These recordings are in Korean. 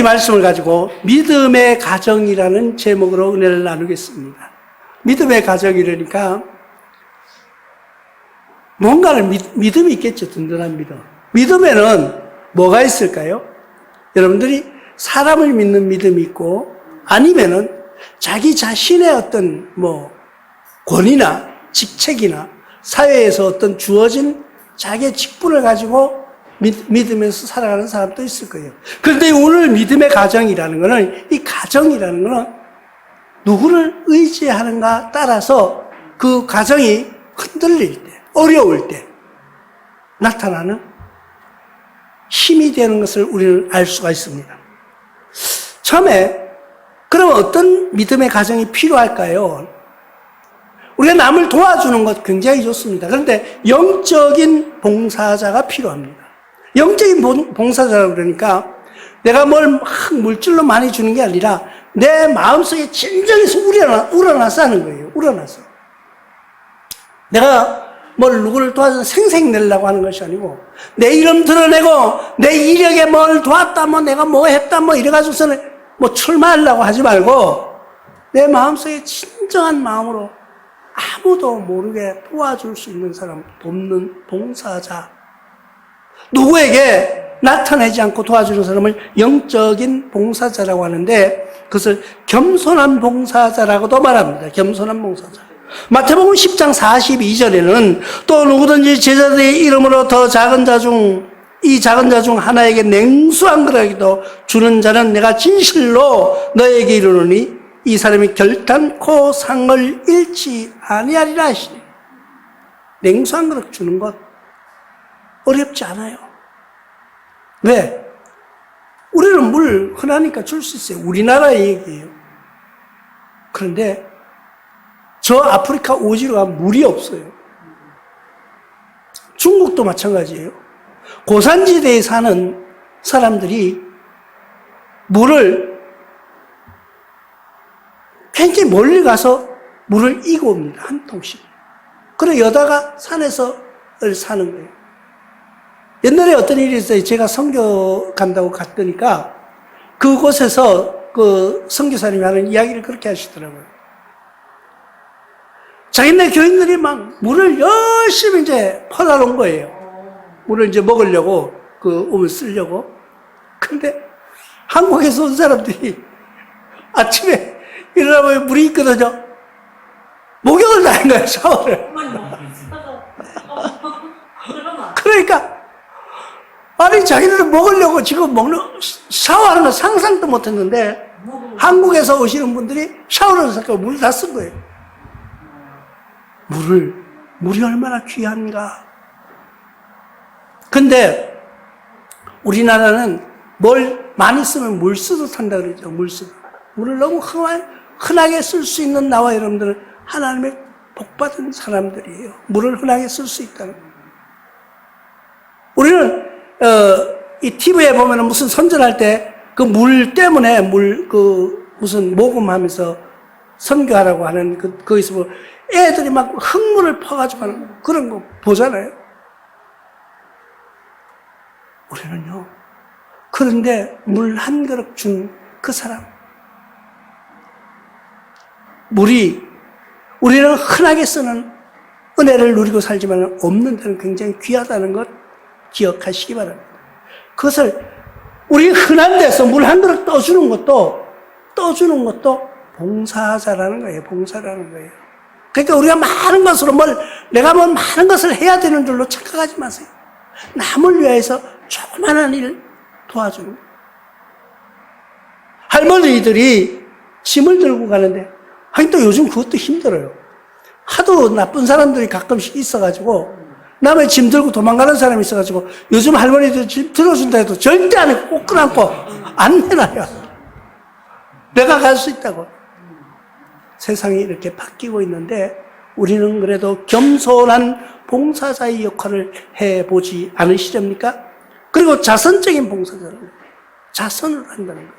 이 말씀을 가지고 믿음의 가정이라는 제목으로 은혜를 나누겠습니다. 믿음의 가정이라니까 뭔가를 믿, 믿음이 있겠죠. 든든한 믿음. 믿음에는 뭐가 있을까요? 여러분들이 사람을 믿는 믿음이 있고 아니면은 자기 자신의 어떤 뭐 권위나 직책이나 사회에서 어떤 주어진 자기의 직분을 가지고 믿, 믿으면서 살아가는 사람도 있을 거예요. 그런데 오늘 믿음의 가정이라는 것은 이 가정이라는 것은 누구를 의지하는가 따라서 그 가정이 흔들릴 때, 어려울 때 나타나는 힘이 되는 것을 우리는 알 수가 있습니다. 처음에 그럼 어떤 믿음의 가정이 필요할까요? 우리가 남을 도와주는 것 굉장히 좋습니다. 그런데 영적인 봉사자가 필요합니다. 영적인 봉- 봉사자라고 그러니까 내가 뭘막 물질로 많이 주는 게 아니라 내 마음속에 진정해서 우러나, 우러나서 하는 거예요. 우러나서. 내가 뭘 누구를 도와서 생색내려고 하는 것이 아니고 내 이름 드러내고 내 이력에 뭘 도왔다 뭐 내가 뭐 했다 뭐 이래가지고서는 뭐 출마하려고 하지 말고 내 마음속에 진정한 마음으로 아무도 모르게 도와줄 수 있는 사람 돕는 봉사자 누구에게 나타내지 않고 도와주는 사람을 영적인 봉사자라고 하는데 그것을 겸손한 봉사자라고도 말합니다. 겸손한 봉사자. 마태복음 10장 42절에는 또 누구든지 제자들의 이름으로 더 작은 자 중 이 작은 자 중 하나에게 냉수 한 그릇이도 주는 자는 내가 진실로 너에게 이르노니 이 사람이 결단코 상을 잃지 아니하리라 하시니 냉수 한 그릇 주는 것 어렵지 않아요. 왜? 우리는 물 흔하니까 줄 수 있어요. 우리나라의 얘기예요. 그런데 저 아프리카 오지로 가면 물이 없어요. 중국도 마찬가지예요. 고산지대에 사는 사람들이 물을 굉장히 멀리 가서 물을 이고 옵니다. 한 통씩. 그래 여다가 산에서 사는 거예요. 옛날에 어떤 일이 있어요. 제가 선교 간다고 갔더니까 그곳에서 그 선교사님이 하는 이야기를 그렇게 하시더라고요. 자기네 교인들이 막 물을 열심히 이제 퍼다 놓은 거예요. 물을 이제 먹으려고 그 옷을 쓰려고. 근데 한국에서 온 사람들이 아침에 일어나면 물이 있거든요. 목욕을 다한 거예요, 샤워를. 그러니까 아니 자기들은 먹으려고 지금 먹는 샤워하는 거 상상도 못 했는데 한국에서 오시는 분들이 샤워를 하고 물을 다 쓴 거예요. 물을 물이 얼마나 귀한가. 근데 우리나라는 뭘 많이 쓰면 물 쓰듯 한다 그러죠. 물 쓰듯. 물을 너무 흔하- 흔하게 쓸 수 있는 나와 여러분들은 하나님의 복받은 사람들이에요. 물을 흔하게 쓸 수 있다는. 우리는 어, 이 TV에 보면은 무슨 선전할 때 그 물 때문에 물 그 무슨 모금하면서 선교하라고 하는 그 거기서 뭐 애들이 막 흙물을 퍼가지고 하는 그런 거 보잖아요. 우리는요. 그런데 물 한 그릇 준 그 사람. 물이 우리는 흔하게 쓰는 은혜를 누리고 살지만 없는 데는 굉장히 귀하다는 것 기억하시기 바랍니다. 그것을 우리 흔한 데서 물 한 그릇 떠주는 것도 떠주는 것도 봉사자라는 거예요. 봉사라는 거예요. 그러니까 우리가 많은 것으로 뭘 내가 뭘 많은 것을 해야 되는 줄로 착각하지 마세요. 남을 위해서 조그마한 일 도와주는. 할머니들이 짐을 들고 가는데 하긴 또 요즘 그것도 힘들어요. 하도 나쁜 사람들이 가끔씩 있어가지고 남의 짐 들고 도망가는 사람이 있어가지고 요즘 할머니들 짐 들어준다 해도 절대 안 해. 꼭 끊어안고 안 내놔요. 내가 갈 수 있다고. 세상이 이렇게 바뀌고 있는데 우리는 그래도 겸손한 봉사자의 역할을 해보지 않으시렵니까? 그리고 자선적인 봉사자는. 자선을 한다는 거예요.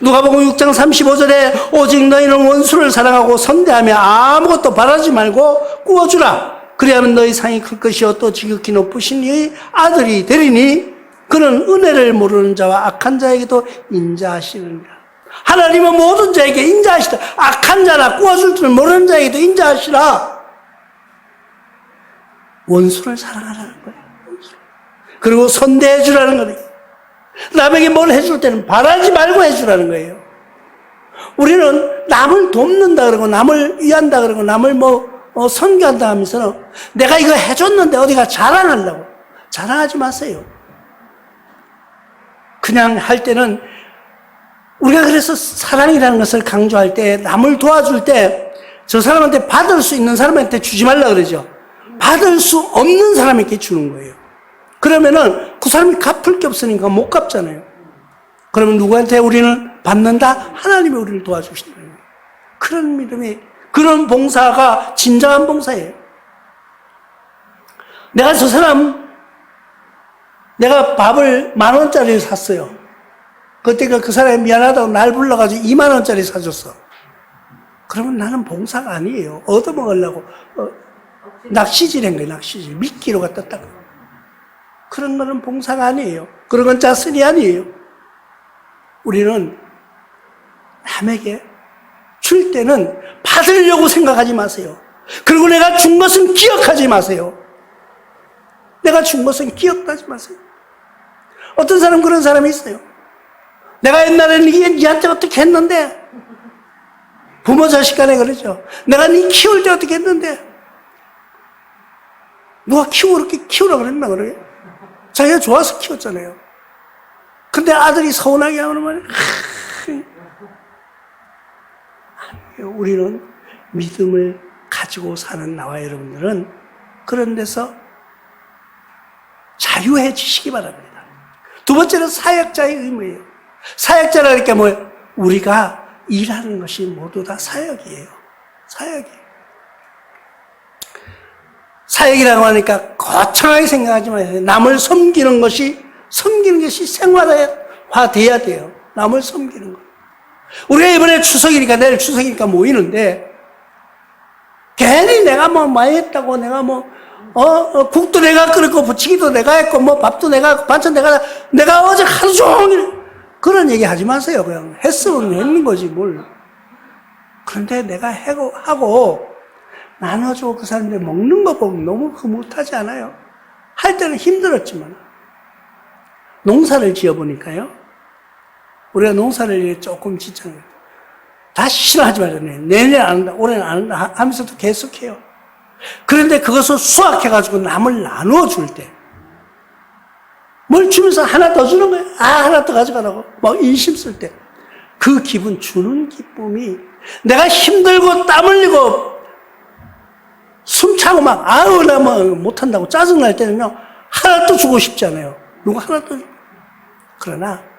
누가복음 6장 35절에 오직 너희는 원수를 사랑하고 선대하며 아무것도 바라지 말고 구워주라. 그리하면 너희 상이 클 것이요 또 지극히 높으신 이 아들이 되리니 그는 은혜를 모르는 자와 악한 자에게도 인자하시느니라. 하나님은 모든 자에게 인자하시다. 악한 자나 꾸어줄 줄 모르는 자에게도 인자하시라. 원수를 사랑하라는 거예요. 그리고 선대해 주라는 거예요. 남에게 뭘 해줄 때는 바라지 말고 해주라는 거예요. 우리는 남을 돕는다 그러고 남을 위한다 그러고 남을 뭐 어, 선교한다 하면서 내가 이거 해줬는데 어디가 자랑하려고 자랑하지 마세요. 그냥 할 때는 우리가 그래서 사랑이라는 것을 강조할 때 남을 도와줄 때 저 사람한테 받을 수 있는 사람한테 주지 말라 그러죠. 받을 수 없는 사람에게 주는 거예요. 그러면은 그 사람이 갚을 게 없으니까 못 갚잖아요. 그러면 누구한테 우리는 받는다? 하나님이 우리를 도와주시는. 그런 믿음이, 그런 봉사가 진정한 봉사예요. 내가 저 사람, 내가 밥을 만 원짜리를 샀어요. 그때가 그 사람이 미안하다고 날 불러가지고 2만 원짜리 사줬어. 그러면 나는 봉사가 아니에요. 얻어먹으려고, 어, 낚시질 한 거예요, 낚시질. 미끼로 갖다 딱. 그런 거는 봉사가 아니에요. 그런 건 자선이 아니에요. 우리는 남에게 줄 때는 받으려고 생각하지 마세요. 그리고 내가 준 것은 기억하지 마세요. 내가 준 것은 기억하지 마세요. 어떤 사람 그런 사람이 있어요. 내가 옛날에는 니한테 어떻게 했는데 부모 자식 간에 그러죠. 내가 니 키울 때 어떻게 했는데 누가 키워 그렇게 키우라 그랬나 그러게? 자기가 좋아서 키웠잖아요. 근데 아들이 서운하게 하는 말이 아니에요. 우리는 믿음을 가지고 사는 나와 여러분들은 그런 데서 자유해지시기 바랍니다. 두 번째는 사역자의 의무예요. 사역자라니까 뭐예요? 우리가 일하는 것이 모두 다 사역이에요. 사역이에요. 사역이라고 하니까 거창하게 생각하지 마세요. 남을 섬기는 것이, 섬기는 것이 생활화 돼야 돼요. 남을 섬기는 것. 우리가 이번에 추석이니까, 내일 추석이니까 모이는데, 괜히 내가 뭐 많이 했다고, 내가 뭐, 어, 어, 국도 내가 끓였고, 부치기도 내가 했고, 뭐 밥도 내가, 반찬 내가, 내가 어제 하루 종일, 그런 얘기 하지 마세요. 그냥 했으면 했는 거지, 뭘. 그런데 내가 해고, 하고, 나눠주고 그 사람들이 먹는 거 보면 너무 흐뭇하지 않아요? 할 때는 힘들었지만. 농사를 지어보니까요. 우리가 농사를 조금 짓잖아요. 다시 싫어하지 말아요. 내년 안 한다, 올해는 안 한다 하면서도 계속해요. 그런데 그것을 수확해가지고 남을 나누어 줄 때, 뭘 주면서 하나 더 주는 거예요. 아, 하나 더 가져가라고. 막 인심 쓸 때. 그 기분, 주는 기쁨이 내가 힘들고 땀 흘리고 숨 차고 막, 아우, 나뭐 못한다고 짜증날 때는요, 하나 또 주고 싶잖아요. 누가 하나 또, 그러나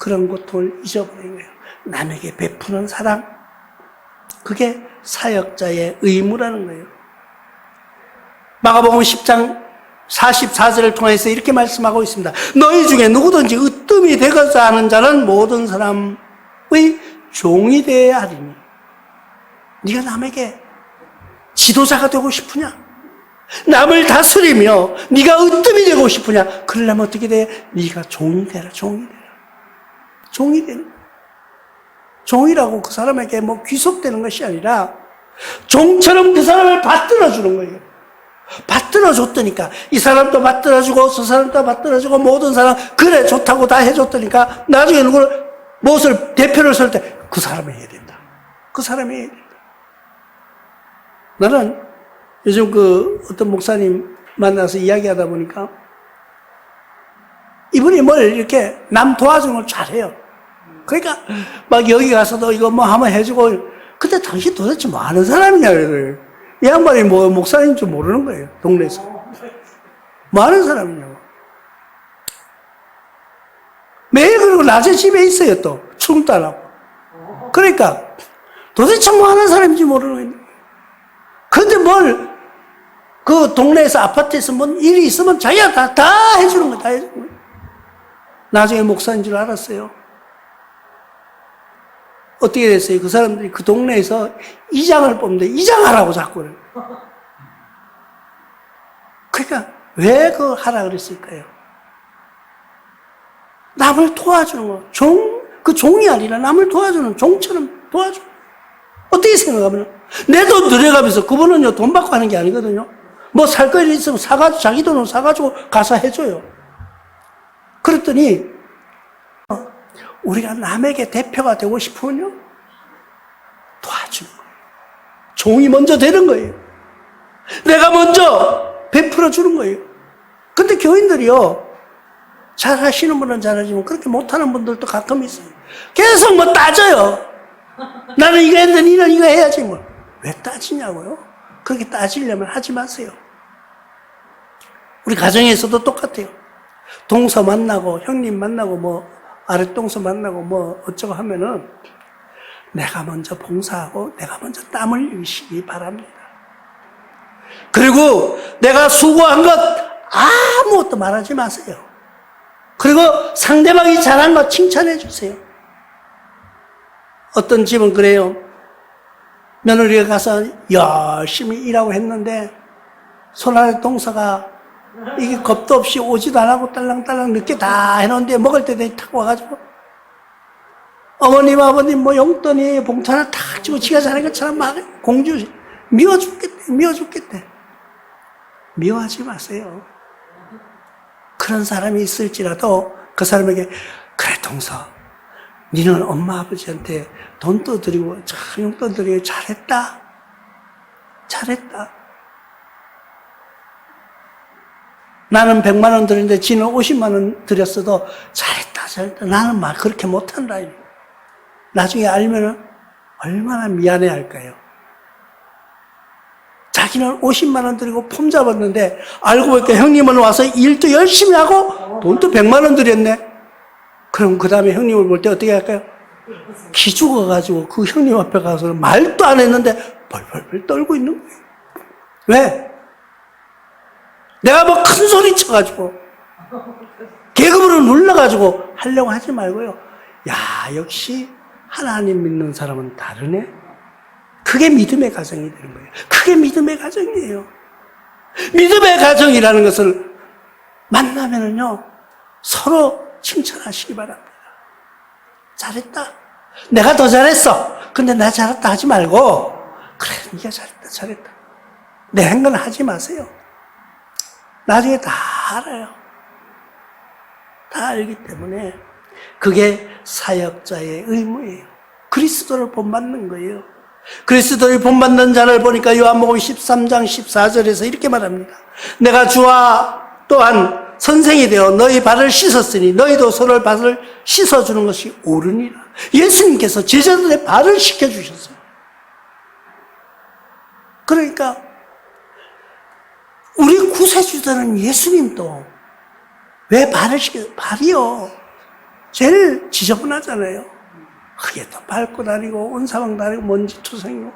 그런 고통을 잊어버린 거예요. 남에게 베푸는 사랑. 그게 사역자의 의무라는 거예요. 마가복음 10장 44절을 통해서 이렇게 말씀하고 있습니다. 너희 중에 누구든지 으뜸이 되고자 하는 자는 모든 사람의 종이 되어야 하리니. 네가 남에게 지도자가 되고 싶으냐? 남을 다스리며 네가 으뜸이 되고 싶으냐? 그러려면 어떻게 돼? 네가 종이 되라, 종이 되라. 종이 되는. 종이라고 그 사람에게 뭐 귀속되는 것이 아니라 종처럼 그 사람을 받들어 주는 거예요. 받들어 줬더니까 이 사람도 받들어 주고 저 사람도 받들어 주고 모든 사람 그래 좋다고 다 해줬더니까 나중에 누구를 무엇을 대표를 설때그 사람이 해야 된다. 그 사람이 해야 된다. 나는 요즘 그 어떤 목사님 만나서 이야기하다 보니까 이분이 뭘 이렇게 남 도와주는 걸 잘해요. 그러니까 막 여기 가서도 이거 뭐 한번 해주고 근데 당신 도대체 뭐 하는 사람이냐 그래요. 이 양반이 뭐 목사인 줄 모르는 거예요. 동네에서. 뭐 하는 사람이냐고. 매일 그리고 낮에 집에 있어요 또. 출근도 안 하고. 그러니까 도대체 뭐 하는 사람인지 모르는 거예요. 근데 뭘, 그 동네에서 아파트에서 뭔 일이 있으면 자기가 다, 다 해주는 거야, 다 해주는 거야. 나중에 목사인 줄 알았어요. 어떻게 됐어요? 그 사람들이 그 동네에서 이장을 뽑는데 이장하라고 자꾸. 그러니까 왜그 하라 그랬을까요? 남을 도와주는 거. 종, 그 종이 아니라 남을 도와주는 종처럼 도와줘. 어떻게 생각하면, 내 돈 들여가면서 그분은요, 돈 받고 하는 게 아니거든요. 뭐 살 거 있으면 사가지고, 자기 돈으로 사가지고 가서 해줘요. 그랬더니, 어, 우리가 남에게 대표가 되고 싶으면요, 도와주는 거예요. 종이 먼저 되는 거예요. 내가 먼저 베풀어 주는 거예요. 근데 교인들이요, 잘 하시는 분은 잘하지만 그렇게 못하는 분들도 가끔 있어요. 계속 뭐 따져요. 나는 이거 했는데 니는 이거 해야지 뭐. 왜 따지냐고요? 그렇게 따지려면 하지 마세요. 우리 가정에서도 똑같아요. 동서 만나고 형님 만나고 뭐 아랫동서 만나고 뭐 어쩌고 하면은 내가 먼저 봉사하고 내가 먼저 땀을 흘리시기 바랍니다. 그리고 내가 수고한 것 아무것도 말하지 마세요. 그리고 상대방이 잘한 거 칭찬해 주세요. 어떤 집은 그래요. 며느리가 가서 열심히 일하고 했는데 손아래 동서가 이게 겁도 없이 오지도 안 하고 딸랑딸랑 늦게 다 해놓은데 먹을 때 되니 탁 와가지고 어머님 아버님 뭐 용돈이 봉투 하나 탁 주고 지가 잘한 것처럼 막 공주 미워 죽겠대 미워 죽겠대. 미워하지 마세요. 그런 사람이 있을지라도 그 사람에게 그래 동서 니는 엄마 아버지한테 돈도 드리고 참 용돈 드리고 잘했다. 잘했다 나는 100만 원 드렸는데 지는 50만 원 드렸어도 잘했다 잘했다 나는 막 그렇게 못한다 나중에 알면은 얼마나 미안해 할까요? 자기는 50만 원 드리고 폼 잡았는데 알고 보니까 형님은 와서 일도 열심히 하고 돈도 100만 원 드렸네. 그럼 그 다음에 형님을 볼 때 어떻게 할까요? 기 죽어가지고 그 형님 앞에 가서 말도 안 했는데 벌벌벌 떨고 있는 거예요. 왜? 내가 뭐 큰 소리 쳐가지고 계급으로 눌러가지고 하려고 하지 말고요. 야, 역시 하나님 믿는 사람은 다르네? 그게 믿음의 가정이 되는 거예요. 그게 믿음의 가정이에요. 믿음의 가정이라는 것을 만나면은요, 서로 칭찬하시기 바랍니다. 잘했다. 내가 더 잘했어. 근데 나 잘했다 하지 말고, 그래, 네가 잘했다, 잘했다. 내한건 하지 마세요. 나중에 다 알아요. 다 알기 때문에 그게 사역자의 의무예요. 그리스도를 본받는 거예요. 그리스도를 본받는 자를 보니까 요한복음 13장 14절에서 이렇게 말합니다. 내가 주와 또한 선생이 되어 너희 발을 씻었으니 너희도 서로의 발을 씻어주는 것이 옳으니라. 예수님께서 제자들의 발을 씻겨주셨어요. 그러니까 구세주들은 예수님도 왜 발을 씻겨? 발이요. 제일 지저분하잖아요. 흙에도 밟고 다니고 온 사방 다니고 먼지 투성이고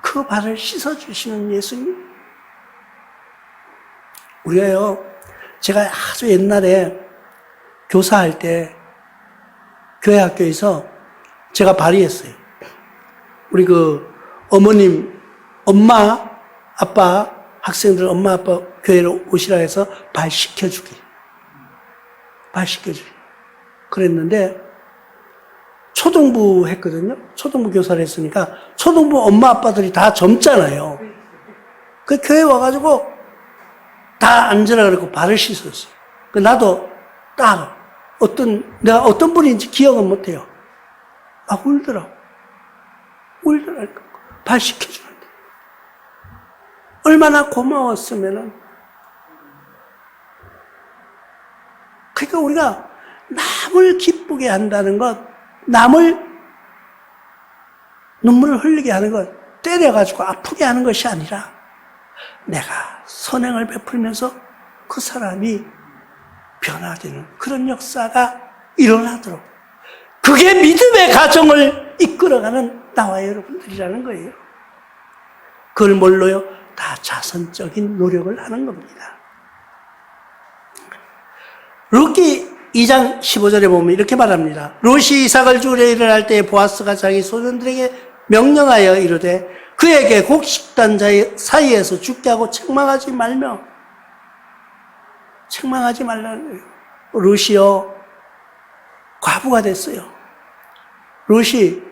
그 발을 씻어주시는 예수님. 우리가요, 제가 아주 옛날에 교사할 때 교회 학교에서 제가 발의했어요. 우리 그 어머님, 엄마, 아빠, 학생들 엄마, 아빠 교회로 오시라 해서 발 씻겨주기. 발 씻겨주기. 그랬는데, 초등부 했거든요. 초등부 교사를 했으니까, 초등부 엄마, 아빠들이 다 젊잖아요. 그 교회 와가지고, 다 앉으라 그러고 발을 씻었어요. 그 나도 따라. 어떤, 내가 어떤 분인지 기억은 못해요. 막 울더라고. 울더라고. 발 씻겨주는데. 얼마나 고마웠으면은. 그러니까 우리가 남을 기쁘게 한다는 것, 남을 눈물을 흘리게 하는 것, 때려가지고 아프게 하는 것이 아니라 내가 선행을 베풀면서 그 사람이 변화되는 그런 역사가 일어나도록 그게 믿음의 가정을 이끌어가는 나와 여러분들이라는 거예요. 그걸 뭘로요? 다 자선적인 노력을 하는 겁니다. 루키 2장 15절에 보면 이렇게 말합니다. 롯이 이삭을 주려 일어날 때 보아스가 자기 소년들에게 명령하여 이르되 그에게 곡식단 사이에서 죽게 하고 책망하지 말며 책망하지 거예요. 롯이요 과부가 됐어요. 롯이.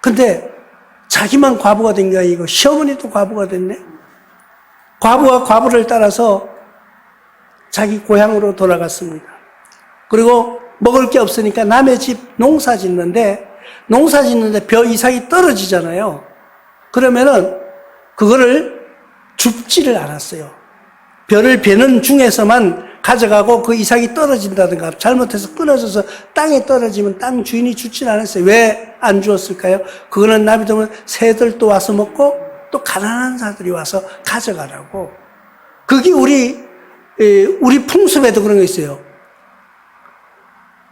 근데 자기만 과부가 된 게 아니고 시어머니도 과부가 됐네. 과부와 과부를 따라서 자기 고향으로 돌아갔습니다. 그리고 먹을 게 없으니까 남의 집 농사 짓는데 농사 짓는데 벼 이삭이 떨어지잖아요. 그러면은 그거를 줍지를 않았어요. 벼를 베는 중에서만 가져가고 그 이삭이 떨어진다든가 잘못해서 끊어져서 땅에 떨어지면 땅 주인이 주진 않았어요. 왜 안 주었을까요? 그거는 나비두면 새들도 와서 먹고 또 가난한 자들이 와서 가져가라고. 그게 우리 에, 우리 풍습에도 그런 거 있어요.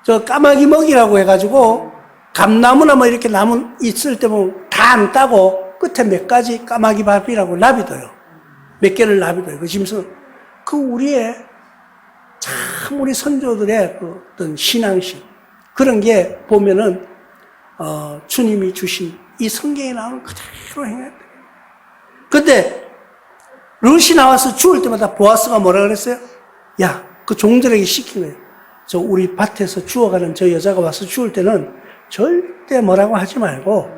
저 까마귀 먹이라고 해가지고 감나무나 뭐 이렇게 나무 있을 때 보면 다 안 따고 끝에 몇 가지 까마귀 밥이라고 나비둬요. 몇 개를 나비둬요. 그 짐승. 그 우리의 참 우리 선조들의 그 어떤 신앙심 그런 게 보면은 어, 주님이 주신 이 성경에 나오는 그대로 행해야 돼요. 근데 룻이 나와서 죽을 때마다 보아스가 뭐라 그랬어요? 야, 그 종들에게 시킨 거예요. 저 우리 밭에서 주워가는 저 여자가 와서 죽을 때는 절대 뭐라고 하지 말고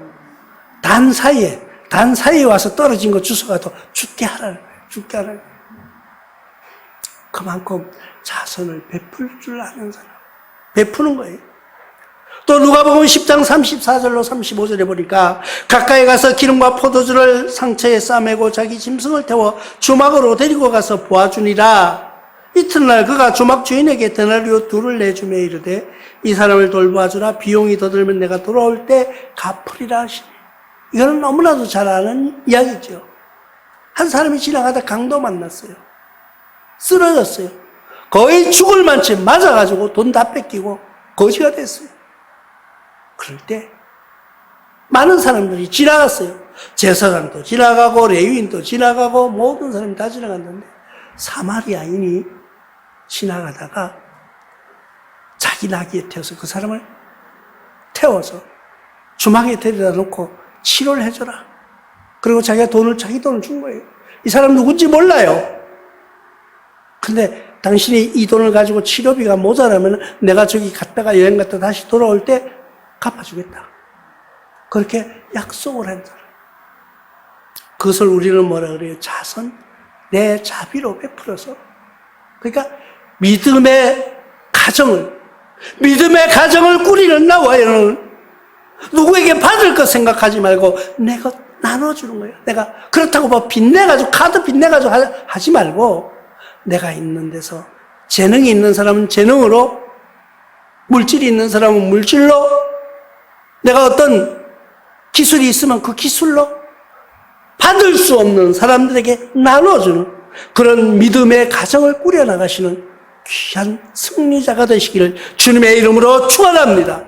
단 사이에 단 사이에 와서 떨어진 거 주워가도 죽게 하라는 거예요. 죽게 하라는 거예요. 그만큼 자선을 베풀 줄 아는 사람. 베푸는 거예요. 또 누가 보면 10장 34절로 35절에 보니까 가까이 가서 기름과 포도주를 상처에 싸매고 자기 짐승을 태워 주막으로 데리고 가서 보아주니라. 이튿날 그가 주막 주인에게 데나리오 둘을 내주며 이르되 이 사람을 돌보아주라 비용이 더 들면 내가 돌아올 때 갚으리라 하시니. 이거는 너무나도 잘 아는 이야기죠. 한 사람이 지나가다 강도 만났어요. 쓰러졌어요. 거의 죽을 만치 맞아가지고 돈 다 뺏기고 거지가 됐어요. 그럴 때 많은 사람들이 지나갔어요. 제사장도 지나가고 레위인도 지나가고 모든 사람이 다 지나갔는데 사마리아인이 지나가다가 자기 나귀에 태워서 그 사람을 태워서 주막에 데려다 놓고 치료를 해줘라. 그리고 자기가 돈을 자기 돈을 준 거예요. 이 사람 누군지 몰라요. 근데 당신이 이 돈을 가지고 치료비가 모자라면 내가 저기 갔다가 여행 갔다 다시 돌아올 때 갚아주겠다. 그렇게 약속을 한 사람. 그것을 우리는 뭐라 그래요? 자선, 내 자비로 베풀어서. 그러니까 믿음의 가정을, 믿음의 가정을 꾸리는 나와 여는 누구에게 받을 것 생각하지 말고 내가 나눠주는 거예요. 내가 그렇다고 뭐 빚내가지고 카드 빚내가지고 하- 하지 말고 내가 있는 데서 재능이 있는 사람은 재능으로 물질이 있는 사람은 물질로 내가 어떤 기술이 있으면 그 기술로 받을 수 없는 사람들에게 나눠주는 그런 믿음의 가정을 꾸려나가시는 귀한 승리자가 되시기를 주님의 이름으로 축원합니다.